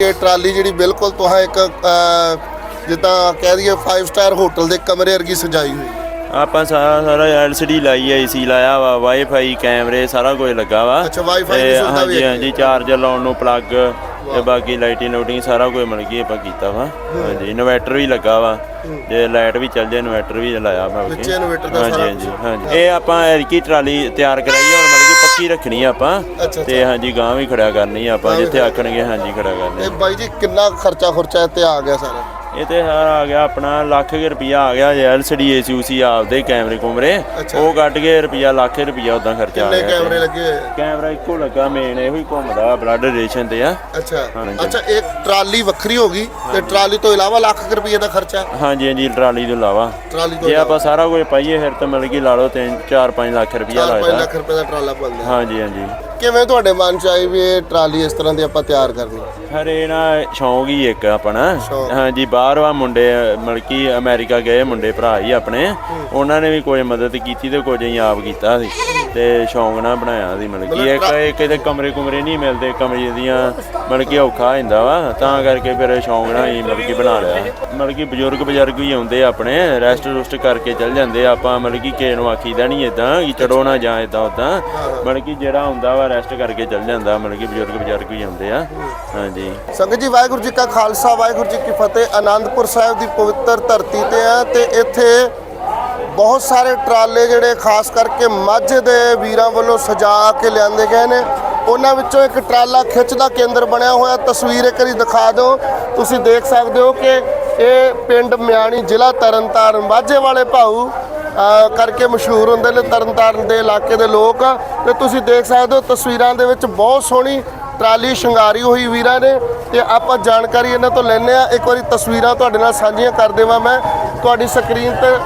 ਇਹ ਟਰਾਲੀ ਜਿਹੜੀ ਬਿਲਕੁਲ ਤੁਹਾਂ ਇੱਕ ਜਿੱਦਾਂ ਕਹਿ ਦਈਏ 5 ਸਟਾਰ ਹੋਟਲ ਦੇ ਕਮਰੇ ਵਰਗੀ ਸਜਾਈ ਹੋਈ। ਆਪਾਂ ਸਾਰਾ ਸਾਰਾ ਐਲਸੀਡੀ ਲਾਈ ਹੈ ਏਸੀ ਲਾਇਆ ਵਾ ਵਾਈਫਾਈ ਕੈਮਰੇ ਸਾਰਾ ਕੁਝ ਲੱਗਾ ਵਾ। ਅੱਛਾ, Wi-Fi ਦੀ ਸੁਵਿਧਾ ਵੀ ਹੈਗੀ ਹਾਂਜੀ ਚਾਰਜਰ ਲਾਉਣ ਨੂੰ ਪਲੱਗ ਤੇ ਬਾਕੀ ਲਾਈਟਿੰਗ ਲੋਟਿੰਗ ਸਾਰਾ ਕੁਝ ਮਿਲ ਗਈ ਆਪਾਂ ਕੀਤਾ ਵਾ। ਹਾਂਜੀ ਇਨਵਰਟਰ ਵੀ ਲੱਗਾ ਵਾ ਜੇ ਲਾਈਟ ਵੀ ਚੱਲ ਜਾਏ ਇਨਵਰਟਰ ਵੀ ਲਾਇਆ ਵਾ ਵਿੱਚ ਇਨਵਰਟਰ ਦਾ ਸਾਰਾ ਹਾਂਜੀ ਹਾਂਜੀ। ਇਹ ਆਪਾਂ ਐਰਕੀ ਟਰਾਲੀ ਤਿਆਰ ਕਰਾਈ ਹੈ ਪੱਕੀ ਰੱਖਣੀ ਆ ਆਪਾਂ ਅੱਛਾ, ਤੇ ਹਾਂਜੀ ਗਾਂ ਵੀ ਖੜਿਆ ਕਰਨੀ ਆ ਆਪਾਂ ਜਿੱਥੇ ਆਖਣਗੇ ਹਾਂਜੀ ਖੜਾ ਕਰਨੀ ਇਹ ਬਾਈ ਜੀ ਕਿੰਨਾ ਖਰਚਾ ਖੁਰਚਾ ਇੱਥੇ ਆ ਗਿਆ ਸਾਰਾ? ਇਹ ਤੇ ਸਾਰਾ ਆ ਗਿਆ ਆਪਣਾ ਲੱਖ ਕੁ ਰੁਪਿਆ ਆ ਗਿਆ ਜੇ ਐਲਸੀਡੀ ਏਸੀ ਉਸੀ ਆਪਦੇ ਕੈਮਰੇ ਕੁਮਰੇ। ਉਹ ਕੱਢ ਕੇ ਰੁਪਿਆ ਲੱਖ ਰੁਪਿਆ ਉਦਾਂ ਖਰਚਾ ਆ ਕਿੰਨੇ ਗਿਆ ਕੈਮਰੇ ਲੱਗੇ ਹੋਏ? ਕੈਮਰਾ ਇੱਕੋ ਲੱਗਾ ਮੇਨ ਇਹੋ ਹੀ ਘੁੰਮਦਾ ਬਲੱਡ ਰੇਸ਼ਨ ਤੇ ਆ। ਅੱਛਾ। ਅੱਛਾ ਇੱਕ ਟਰਾਲੀ ਵੱਖਰੀ ਹੋ ਗਈ ਤੇ ਟਰਾਲੀ ਤੋਂ ਇਲਾਵਾ ਲੱਖ ਰੁਪਏ ਦਾ ਖਰਚਾ? ਹਾਂਜੀ ਹਾਂਜੀ ਟਰਾਲੀ ਤੋਂ ਇਲਾਵਾ। ਟਰਾਲੀ ਤੋਂ ਜੇ ਆਪਾਂ ਸਾਰਾ ਕੁਝ ਪਾਈਏ ਫਿਰ ਤਾਂ ਮਿਲ ਗਈ ਲਾ ਲਓ 3 4 5 ਲੱਖ ਰੁਪਿਆ 4 ਲੱਗਦਾ ਲੱਖ ਰੁਪਏ ਦਾ ਟਰਾਲਾ ਬਣਦਾ। ਹਾਂਜੀ ਹਾਂਜੀ। ਕਿਵੇਂ ਤੁਹਾਡੇ ਮਨ ਚ ਆਈ ਵੀ ਇਹ ਟਰਾਲੀ ਇਸ ਤਰ੍ਹਾਂ ਦੀ ਆਪਾਂ ਤਿਆਰ ਕਰਨੀ? ਹਰੇ ਨਾ ਸ਼ੌਂਕ ਹੀ ਇੱਕ ਆਪਣਾ। ਹਾਂਜੀ ਬਾਹਰ ਵਾ ਮੁੰਡੇ ਮਲਕੀ ਅਮਰੀਕਾ ਗਏ ਮੁੰਡੇ ਭਰਾ ਹੀ ਆਪਣੇ। ਉਹਨਾਂ ਨੇ ਵੀ ਕੋਈ ਮਦਦ ਕੀਤੀ ਤੇ ਕੁਝ ਅਸੀਂ ਆਪ ਕੀਤਾ ਸੀ। ਤੇ ਸ਼ੌਂਕ ਨਾਲ ਬਣਾਇਆ ਸੀ ਮਲਕੀ ਇੱਕ ਇੱਕ ਇਹਦੇ ਕਮਰੇ ਕੁਮਰੇ ਨਹੀਂ ਮਿਲਦੇ ਕਮਰੇ ਦੀਆਂ ਮਲਕੀ ਔਖਾ ਹੁੰਦਾ ਵਾ ਤਾਂ ਕਰਕੇ ਫਿਰ ਸ਼ੌਂਕ ਨਾਲ ਹੀ ਮਲਕੀ ਬਣਾ ਲਿਆ। ਮਲਕੀ ਬਜ਼ੁਰਗ ਬਜ਼ੁਰਗ ਵੀ ਆਉਂਦੇ ਆਪਣੇ ਰੈਸਟ ਰੁਸਟ ਕਰਕੇ ਚੱਲ ਜਾਂਦੇ। ਆਪਾਂ ਮਲਕੀ ਕਿਸੇ ਨੂੰ ਆਖੀਦਾ ਨਹੀਂ ਇਦਾਂ ਕਿ ਚੜੋ ਨਾ ਜਾਂ ਇਦਾਂ ਉਦਾਂ ਮਲਕੀ ਜਿਹੜਾ ਹੁੰਦਾ ਵਾ ਰੈਸਟ ਕਰਕੇ ਚੱਲ ਜਾਂਦਾ ਮਲਕੀ ਬਜ਼ੁਰਗ ਬਜ਼ੁਰਗ ਵੀ ਆਉਂਦੇ ਆ। ਹਾਂਜੀ। ਸੰਗਤ ਜੀ ਵਾਹਿਗੁਰੂ ਜੀ ਕਾ ਖਾਲਸਾ ਵਾਹਿਗੁਰੂ ਜੀ ਕੀ ਫਤਿਹ। ਆਨੰਦਪੁਰ ਸਾਹਿਬ ਦੀ ਪਵਿੱਤਰ ਧਰਤੀ ਤੇ ਆ ਤੇ ਇੱਥੇ ਬਹੁਤ ਸਾਰੇ ਟਰਾਲੇ ਜਿਹੜੇ ਖਾਸ ਕਰਕੇ ਮਾਝੇ ਦੇ ਵੀਰਾਂ ਵੱਲੋਂ ਸਜਾ ਕੇ ਲਿਆਂਦੇ ਗਏ ਨੇ। ਉਹਨਾਂ ਵਿੱਚੋਂ ਇੱਕ ਟਰਾਲਾ ਖਿੱਚ ਦਾ ਕੇਂਦਰ ਬਣਿਆ ਹੋਇਆ। ਤਸਵੀਰ ਇੱਕ ਵਾਰੀ ਦਿਖਾ ਦਿਓ। ਤੁਸੀਂ ਦੇਖ ਸਕਦੇ ਹੋ ਕਿ ਇਹ ਪਿੰਡ ਮਿਆਣੀ ਜ਼ਿਲ੍ਹਾ ਤਰਨਤਾਰਨ ਮਾਝੇ ਵਾਲੇ ਭਾਊ ਕਰਕੇ ਮਸ਼ਹੂਰ ਹੁੰਦੇ ਨੇ ਤਰਨਤਾਰਨ ਦੇ ਇਲਾਕੇ ਦੇ ਲੋਕ। ਤੇ ਤੁਸੀਂ ਦੇਖ ਸਕਦੇ ਹੋ ਤਸਵੀਰਾਂ ਦੇ ਵਿੱਚ ਬਹੁਤ ਸੋਹਣੀ ਟਰਾਲੀ ਸ਼ਿੰਗਾਰੀ ਹੋਈ ਵੀਰਾਂ ਨੇ। ਤੇ ਆਪਾਂ ਜਾਣਕਾਰੀ ਇਹਨਾਂ ਤੋਂ ਲੈਣੇ ਆ ਇੱਕ ਵਾਰੀ ਤਸਵੀਰਾਂ ਤੁਹਾਡੇ ਨਾਲ ਸਾਂਝੀਆਂ ਕਰ ਦੇਵਾਂ ਮੈਂ। ਤੁਹਾਡੀ ਸਕਰੀਨ ਤੇ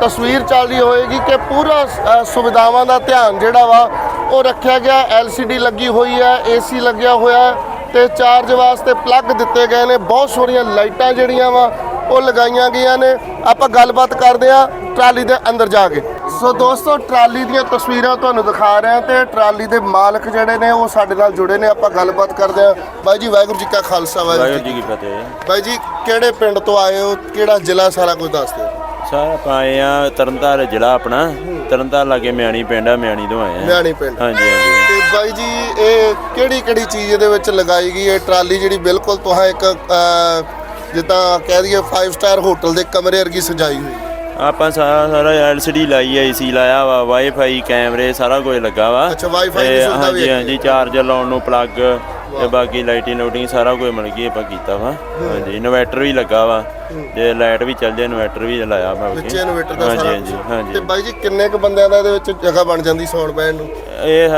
ਤਸਵੀਰ ਚੱਲਦੀ ਹੋਏਗੀ ਕਿ ਪੂਰਾ ਸੁਵਿਧਾਵਾਂ ਦਾ ਧਿਆਨ ਜਿਹੜਾ ਵਾ ਉਹ ਰੱਖਿਆ ਗਿਆ। LCD ਲੱਗੀ ਹੋਈ ਹੈ AC ਲੱਗਿਆ ਹੋਇਆ ਤੇ ਚਾਰਜ ਵਾਸਤੇ ਪਲੱਗ ਦਿੱਤੇ ਗਏ ਨੇ। ਬਹੁਤ ਸੋਹਣੀਆਂ ਲਾਈਟਾਂ ਜਿਹੜੀਆਂ ਵਾ ਉਹ ਲਗਾਈਆਂ ਗਈਆਂ ਨੇ। ਆਪਾਂ ਗੱਲਬਾਤ ਕਰਦੇ ਆ ਟਰਾਲੀ ਦੇ ਅੰਦਰ ਜਾ ਕੇ। ਸੋ ਦੋਸਤੋ ਟਰਾਲੀ ਦੀਆਂ ਤਸਵੀਰਾਂ ਤੁਹਾਨੂੰ ਦਿਖਾ ਰਹੇ ਹਾਂ ਤੇ ਟਰਾਲੀ ਦੇ ਮਾਲਕ ਜਿਹੜੇ ਨੇ ਉਹ ਸਾਡੇ ਨਾਲ ਜੁੜੇ ਨੇ। ਆਪਾਂ ਗੱਲਬਾਤ ਕਰਦੇ ਆ ਬਾਈ ਜੀ ਵਾਹਿਗੁਰੂ ਜੀ ਕਾ ਖਾਲਸਾ ਵਾਹਿਗੁਰੂ ਜੀ ਕੀ ਫਤਿਹ। ਬਾਈ ਜੀ ਕਿਹੜੇ ਪਿੰਡ ਤੋਂ ਆਏ ਹੋ? ਕਿਹੜਾ ਜ਼ਿਲ੍ਹਾ? ਸਾਰਾ ਕੁਝ ਦੱਸ ਦਿਓ। ਸਾਰਾ ਪਾਏ ਆ ਤਰਨਤਾਰਨ ਜ਼ਿਲ੍ਹਾ ਆਪਣਾ। ਤਰਨਤਾਰਨ ਲਾਗੇ ਮਿਆਣੀ ਪਿੰਡ ਆ ਮਿਆਣੀ ਤੋਂ ਆਏ ਆ ਮਿਆਣੀ ਪਿੰਡ। ਹਾਂਜੀ ਹਾਂਜੀ। ਤੇ ਬਾਈ ਜੀ ਇਹ ਕਿਹੜੀ ਕਿਹੜੀ ਚੀਜ਼ ਇਹਦੇ ਵਿੱਚ ਲਗਾਈ ਗਈ? ਹੈ ਟਰਾਲੀ ਜਿਹੜੀ ਬਿਲਕੁਲ ਤੁਹਾਂ ਇੱਕ ਅਹ, ਜਿੱਦਾਂ ਕਹਿ ਦਈਏ 5 ਸਟਾਰ ਹੋਟਲ ਦੇ ਕਮਰੇ ਵਰਗੀ ਸਜਾਈ ਹੋਈ। ਆਪਾਂ ਸਾਰਾ ਸਾਰਾ ਐਲਸੀਡੀ ਲਾਈ ਹੈ ਏਸੀ ਲਾਇਆ ਵਾ ਵਾਈਫਾਈ ਕੈਮਰੇ ਸਾਰਾ ਕੁਝ ਲੱਗਾ ਵਾ। ਅੱਛਾ, Wi-Fi ਦੀ ਤੇ ਸੁਵਿਧਾ ਵੀ ਹਾਂਜੀ ਹੈਗੀ ਹਾਂਜੀ ਚਾਰਜਰ ਲਾਉਣ ਨੂੰ ਪਲੱਗ ਤੇ ਬਾਕੀ ਲਾਈਟਿੰਗ ਲੋਟਿੰਗ ਸਾਰਾ ਕੁਝ ਮਿਲ ਗਈ ਆਪਾਂ ਕੀਤਾ ਵਾ। ਹਾਂਜੀ ਇਨਵਰਟਰ ਵੀ ਲੱਗਾ ਵਾ ਜੇ ਲਾਈਟ ਵੀ ਚੱਲ ਜਾਏ ਇਨਵਰਟਰ ਵੀ ਲਾਇਆ ਵਾ ਵਿੱਚ ਇਨਵੇਟਰ ਦਾ ਸਾਰਾ ਹਾਂਜੀ। ਹਾਂਜੀ। ਤੇ ਬਾਈ ਜੀ ਕਿੰਨੇ ਕ ਬੰਦਿਆਂ ਦਾ ਇਹਦੇ ਵਿੱਚ ਜਗ੍ਹਾ ਬਣ ਜਾਂਦੀ ਸੌਣ ਬੈਣ ਨੂੰ? ਇਹ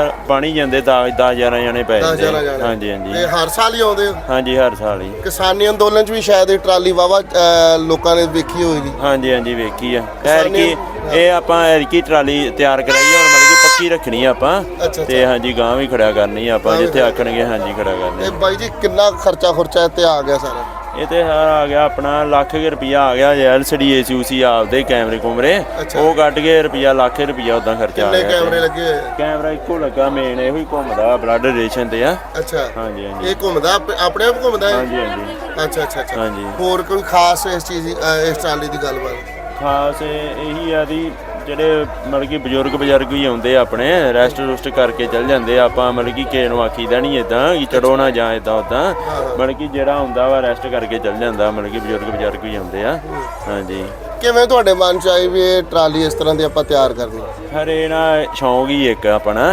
ਹੀ ਜਾਂਦੇ 10 10 11 ਜਣੇ ਪੈ 10 ਜਾਂਦੇ। ਹਾਂਜੀ ਹਾਂਜੀ। ਤੇ ਹਰ ਸਾਲ ਹੀ ਆਉਂਦੇ ਹੋ? ਹਾਂਜੀ ਹਰ ਸਾਲ ਹੀ। ਕਿਸਾਨੀ ਅੰਦੋਲਨ 'ਚ ਵੀ ਸ਼ਾਇਦ ਇਹ ਟਰਾਲੀ ਵਾਵਾ ਲੋਕਾਂ ਨੇ ਵੇਖੀ ਹੋਏਗੀ। ਹਾਂਜੀ ਹਾਂਜੀ ਵੇਖੀ ਆ। ਐਰਕੀ ਇਹ ਆਪਾਂ ਐਰਕੀ ਟਰਾਲੀ ਤਿਆਰ ਕਰਾਈ ਹੁਣ ਕਿ ਪੱਕੀ ਰੱਖਣੀ ਆ ਆਪਾਂ ਅੱਛਾ, ਤੇ ਹਾਂਜੀ ਗਾਂ ਵੀ ਖੜਿਆ ਕਰਨੀ ਆ ਆਪਾਂ ਜਿੱਥੇ ਆਖਣਗੇ ਹਾਂਜੀ ਖੜਾ ਕਰਨੀ ਇਹ ਬਾਈ ਜੀ ਕਿੰਨਾ ਖਰਚਾ ਖੁਰਚਾ ਇੱਥੇ ਆ ਗਿਆ ਸਾਰਾ? ਇਹ ਤੇ ਸਾਰਾ ਆ ਗਿਆ ਆਪਣਾ ਲੱਖ ਕੁ ਰੁਪਿਆ ਆ ਗਿਆ ਜੇ ਐਲਸੀਡੀ ਏਸੀ ਉਸੀ ਆਪਦੇ ਕੈਮਰੇ ਕੁਮਰੇ ਅੱਛਾ। ਉਹ ਕੱਢ ਕੇ ਰੁਪਿਆ ਲੱਖ ਰੁਪਿਆ ਉਦਾਂ ਖਰਚਾ ਆ ਕਿੰਨੇ ਗਿਆ ਕੈਮਰੇ ਲੱਗੇ ਹੋਏ ਆ? ਕੈਮਰਾ ਇੱਕੋ ਲੱਗਾ ਮੇਨ ਇਹੋ ਹੀ ਘੁੰਮਦਾ ਬਲੱਡ ਰੇਸ਼ਨ ਤੇ ਆ। ਅੱਛਾ। ਹਾਂਜੀ ਹਾਂਜੀ। ਇਹ ਘੁੰਮਦਾ ਆਪ- ਆਪਣੇ ਆਪ ਘੁੰਮਦਾ ਹੈ ਹਾਂਜੀ ਹਾਂਜੀ। ਅੱਛਾ ਅੱਛਾ ਅੱਛਾ। ਹਾਂਜੀ। ਹੋਰ ਕੋਈ ਖਾਸ ਇਸ ਚੀਜ਼ ਦੀ ਅਹ, ਇਸ ਟਰਾਲੀ ਦੀ ਗੱਲਬਾਤ? ਖਾਸ ਇਹੀ ਆ ਦੀ ਜਿਹੜੇ ਮਤਲਬ ਕਿ ਬਜ਼ੁਰਗ ਬਜ਼ੁਰਗ ਵੀ ਆਉਂਦੇ ਆ ਆਪਣੇ ਰੈਸਟ ਰੁਸਟ ਕਰਕੇ ਚੱਲ ਜਾਂਦੇ ਆ ਆਪਾਂ ਮਤਲਬ ਕਿ ਕਿਸੇ ਨੂੰ ਆਖੀਦਾ ਨਹੀਂ ਇਦਾਂ ਕਿ ਚੜੋ ਨਾ ਜਾਂ ਇਦਾਂ ਉਦਾਂ ਮਤਲਬ ਕਿ ਜਿਹੜਾ ਹੁੰਦਾ ਵਾ ਰੈਸਟ ਕਰਕੇ ਚੱਲ ਜਾਂਦਾ ਮਤਲਬ ਕਿ ਬਜ਼ੁਰਗ ਬਜ਼ੁਰਗ ਵੀ ਆਉਂਦੇ ਆ। ਹਾਂਜੀ। ਕਿਵੇਂ ਤੁਹਾਡੇ ਮਨ ਚ ਆਈ ਵੀ ਇਹ ਟਰਾਲੀ ਇਸ ਤਰ੍ਹਾਂ ਦੀ ਆਪਾਂ ਤਿਆਰ ਕਰਨੀ? ਹਰੇ ਨਾ ਸ਼ੌਂਕ ਹੀ ਇੱਕ ਆਪਣਾ।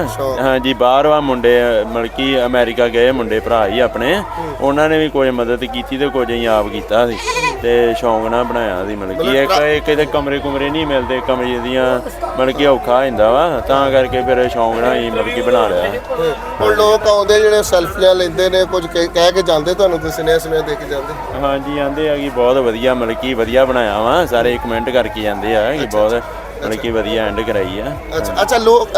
ਹਾਂਜੀ ਬਾਹਰ ਵਾ ਮੁੰਡੇ ਮਤਲਬ ਕਿ ਅਮਰੀਕਾ ਗਏ ਮੁੰਡੇ ਭਰਾ ਹੀ ਆਪਣੇ। ਉਹਨਾਂ ਨੇ ਵੀ ਕੋਈ ਮਦਦ ਕੀਤੀ ਤੇ ਕੁਝ ਅਸੀਂ ਆਪ ਕੀਤਾ ਸੀ। ਤੇ ਸ਼ੌਂਕ ਨਾਲ ਬਣਾਇਆ ਸੀ ਮਤਲਬ ਕਿ ਇੱਕ ਇੱਕ ਇਹਦੇ ਕਮਰੇ ਕੁਮਰੇ ਨਹੀਂ ਮਿਲਦੇ ਕਮਰੇ ਦੀਆਂ ਮਤਲਬ ਕਿ ਔਖਾ ਹੁੰਦਾ ਵਾ ਤਾਂ ਕਰਕੇ ਫਿਰ ਸ਼ੌਂਕ ਨਾਲ ਹੀ ਮਤਲਬ ਕਿ ਬਣਾ ਲਿਆ। ਹੁਣ ਲੋਕ ਆਉਂਦੇ ਜਿਹੜੇ ਸੈਲਫੀਆਂ ਲੈਂਦੇ ਨੇ ਕੁਝ ਕਹਿ ਕਹਿ ਕੇ ਜਾਂਦੇ ਤੁਹਾਨੂੰ ਕੋਈ ਸੁਨੇਹਾ ਸੁਨੇਹਾ ਦੇ ਕੇ ਜਾਂਦੇ? ਹਾਂਜੀ ਆਂਦੇ ਆ ਕਿ ਬਹੁਤ ਵਧੀਆ ਮਤਲਬ ਕਿ ਵਧੀਆ ਬਣਾਇਆ ਵਾ ਸਾਰੇ ਕਮੈਂਟ ਕਰਕੇ ਜਾਂਦੇ ਆ ਕਿ ਬਹੁਤ ਮਤਲਬ ਕਿ ਵਧੀਆ ਐਂਡ ਕਰਾਈ ਆ। ਅੱਛਾ ਅੱਛਾ ਲੋਕ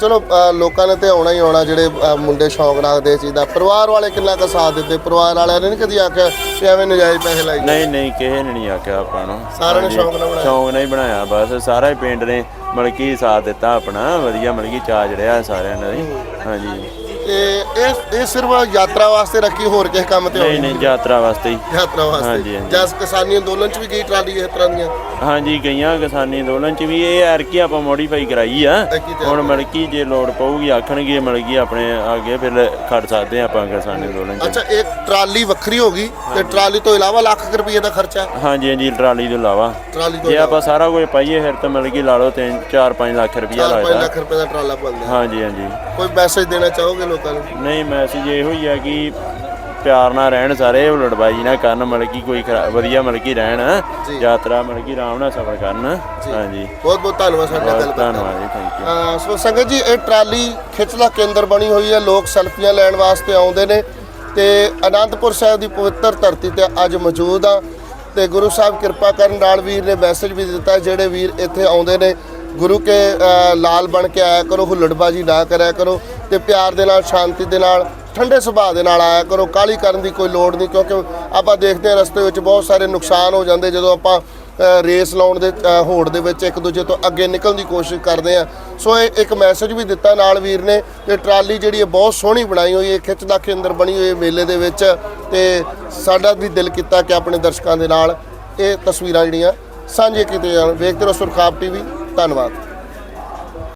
ਚਲੋ ਲੋਕਾਂ ਨੇ ਤੇ ਆਉਣਾ ਹੀ ਆਉਣਾ ਜਿਹੜੇ ਮੁੰਡੇ ਸ਼ੌਂਕ ਰੱਖਦੇ ਇਸ ਚੀਜ਼ ਦਾ। ਪਰਿਵਾਰ ਵਾਲੇ ਕਿੰਨਾ ਕੁ ਸਾਥ ਦਿੰਦੇ? ਪਰਿਵਾਰ ਵਾਲਿਆਂ ਨੇ ਨਹੀਂ ਕਦੀ ਆਖਿਆ ਕਿ ਐਵੇਂ ਨਜਾਇਜ਼ ਪੈਸੇ ਲਾਈ? ਨਹੀਂ ਨਹੀਂ ਕਿਸੇ ਨੇ ਨਹੀਂ ਆਖਿਆ ਆਪਾਂ ਨੂੰ। ਸਾਰਿਆਂ ਨੇ ਹਾਂਜੀ, ਸ਼ੌਂਕ ਨਾਲ ਬਣਾਇਆ। ਸ਼ੌਂਕ ਨਾਲ ਹੀ ਬਣਾਇਆ ਬਸ ਸਾਰਾ ਹੀ ਪਿੰਡ ਨੇ ਮਤਲਬ ਕਿ ਸਾਥ ਦਿੱਤਾ ਆਪਣਾ। ਵਧੀਆ ਮਤਲਬ ਕਿ ਚਾਅ ਸਾਰਿਆਂ ਨੇ। ਹਾਂਜੀ। ਤੇ ਇਹ ਇਹ ਸਿਰਫ ਯਾਤਰਾ ਵਾਸਤੇ ਰੱਖੀ ਹੋਰ ਕਿਸੇ ਕੰਮ ਤੇ ਨਹੀਂ ਨਹੀਂ ਯਾਤਰਾ ਵਾਸਤੇ ਹੀ। ਯਾਤਰਾ ਹਾਂਜੀ, ਵਾਸਤੇ। ਹਾਂਜੀ। ਜਸ ਕਿਸਾਨੀ ਅੰਦੋਲਨ ਚ ਵੀ ਗਈ ਟਰਾਲੀ ਇਸ ਤਰ੍ਹਾਂ ਦੀਆਂ? ਹਾਂਜੀ ਗਈਆਂ ਕਿਸਾਨੀ ਅੰਦੋਲਨ ਚ ਵੀ। ਇਹ ਐਰ ਕੀ ਆਪਾਂ ਮੋਡੀਫਾਈ ਕਰਾਈ ਆ। ਕੀ ਹੁਣ ਮਲਕੀ ਜੇ ਲੋੜ ਪਊਗੀ ਆਖਣਗੇ ਮਲਕੀ ਆਪਣੇ ਅੱਗੇ ਫਿਰ ਖੜ ਸਕਦੇ ਆ ਆਪਾਂ ਕਿਸਾਨੀ ਅੰਦੋਲਨ ਚ। ਅੱਛਾ ਇੱਕ ਟਰਾਲੀ ਵੱਖਰੀ ਹੋ ਗਈ ਤੇ ਟਰਾਲੀ ਤੋਂ ਇਲਾਵਾ ਲੱਖ ਕੁ ਰੁਪਏ ਦਾ ਖਰਚਾ? ਹੈ ਹਾਂਜੀ ਹਾਂਜੀ ਟਰਾਲੀ ਤੋਂ ਇਲਾਵਾ। ਟਰਾਲੀ ਤੋਂ ਜੇ ਆਪਾਂ ਸਾਰਾ ਕੁਝ ਪਾਈਏ ਫਿਰ ਤਾਂ ਮਲਕੀ ਲਾ ਲਓ 3 4 5 ਲੱਖ ਰੁਪਇਆ 4 ਲੱਗਦਾ। ਲੱਖ ਰੁਪਏ ਦਾ ਟਰਾਲਾ ਬਣਦਾ। ਹਾਂਜੀ ਹਾਂਜੀ। ਕੋਈ ਮੈਸੇਜ ਦੇਣਾ ਚਾਹੋਗੇ ਲੋਕਾਂ ਨੂੰ? ਨਹੀਂ ਮੈਸੇਜ ਇਹੋ ਹੀ ਆ ਕਿ ਪਿਆਰ ਨਾਲ ਰਹਿਣ ਸਾਰੇ ਲੜਬਾਈ ਨਾ ਕਰਨ ਮਤਲਬ ਕਿ ਕੋਈ ਖਰਾ- ਵਧੀਆ ਮਤਲਬ ਕਿ ਰਹਿਣ ਜੀ। ਯਾਤਰਾ ਮਤਲਬ ਕਿ ਆਰਾਮ ਨਾਲ ਸਫ਼ਰ ਕਰਨ। ਹਾਂਜੀ। ਬਹੁਤ ਬਹੁਤ ਧੰਨਵਾਦ ਸਾਡੇ ਨਾਲ ਬਹੁਤ ਕਰਨ ਧੰਨਵਾਦ ਜੀ ਥੈਂਕ ਯੂ ਅਹ ਸੋ ਸੰਗਤ ਜੀ ਇਹ ਟਰਾਲੀ ਖਿੱਚ ਦਾ ਕੇਂਦਰ ਬਣੀ ਹੋਈ ਹੈ ਲੋਕ ਸੈਲਫੀਆਂ ਲੈਣ ਵਾਸਤੇ ਆਉਂਦੇ ਨੇ ਤੇ ਅਨੰਦਪੁਰ ਸਾਹਿਬ ਦੀ ਪਵਿੱਤਰ ਧਰਤੀ ਤੇ ਅੱਜ ਮੌਜੂਦ ਆ ਤੇ ਗੁਰੂ ਸਾਹਿਬ ਕਿਰਪਾ ਕਰਨ ਨਾਲ ਵੀਰ ਨੇ ਮੈਸੇਜ ਵੀ ਦਿੱਤਾ ਜਿਹੜੇ ਵੀਰ ਇੱਥੇ ਆਉਂਦੇ ਨੇ। ਗੁਰੂ ਕੇ ਅਹ ਲਾਲ ਬਣ ਕੇ ਆਇਆ ਕਰੋ ਹੁੱਲੜਬਾਜੀ ਨਾ ਕਰਿਆ ਕਰੋ। ਤੇ ਪਿਆਰ ਦੇ ਨਾਲ ਸ਼ਾਂਤੀ ਦੇ ਨਾਲ ਠੰਡੇ ਸੁਭਾਅ ਦੇ ਨਾਲ ਆਇਆ ਕਰੋ। ਕਾਲੀ ਕਰਨ ਦੀ ਕੋਈ ਲੋੜ ਨਹੀਂ ਕਿਉਂਕਿ ਆਪਾਂ ਦੇਖਦੇ ਹਾਂ ਰਸਤੇ ਵਿੱਚ ਬਹੁਤ ਸਾਰੇ ਨੁਕਸਾਨ ਹੋ ਜਾਂਦੇ। ਜਦੋਂ ਆਪਾਂ ਰੇਸ ਲਾਉਣ ਦੇ ਅ, ਹੋੜ ਦੇ ਵਿੱਚ ਇੱਕ ਦੂਜੇ ਤੋਂ ਅੱਗੇ ਨਿਕਲਣ ਦੀ ਕੋਸ਼ਿਸ਼ ਕਰਦੇ ਆ ਸੋ ਇਹ ਇੱਕ ਮੈਸੇਜ ਵੀ ਦਿੱਤਾ ਨਾਲ ਵੀਰ ਨੇ ਤੇ ਟਰਾਲੀ ਜਿਹੜੀ ਹੈ ਬਹੁਤ ਸੋਹਣੀ ਬਣਾਈ ਹੋਈ ਹੈ ਖਿੱਚ ਦਾ ਕੇਂਦਰ ਬਣੀ ਹੋਈ ਹੈ ਮੇਲੇ ਦੇ ਵਿੱਚ। ਤੇ ਸਾਡਾ ਵੀ ਦਿਲ ਕੀਤਾ ਕਿ ਆਪਣੇ ਦਰਸ਼ਕਾਂ ਦੇ ਨਾਲ ਇਹ ਤਸਵੀਰਾਂ ਜਿਹੜੀਆਂ ਸਾਂਝੇ ਕੀਤੀਆਂ ਜਾਣ। ਵੇਖਦੇ ਰਹੋ ਸੁਰਖਾਬ ਟੀਵੀ ਧੰਨਵਾਦ।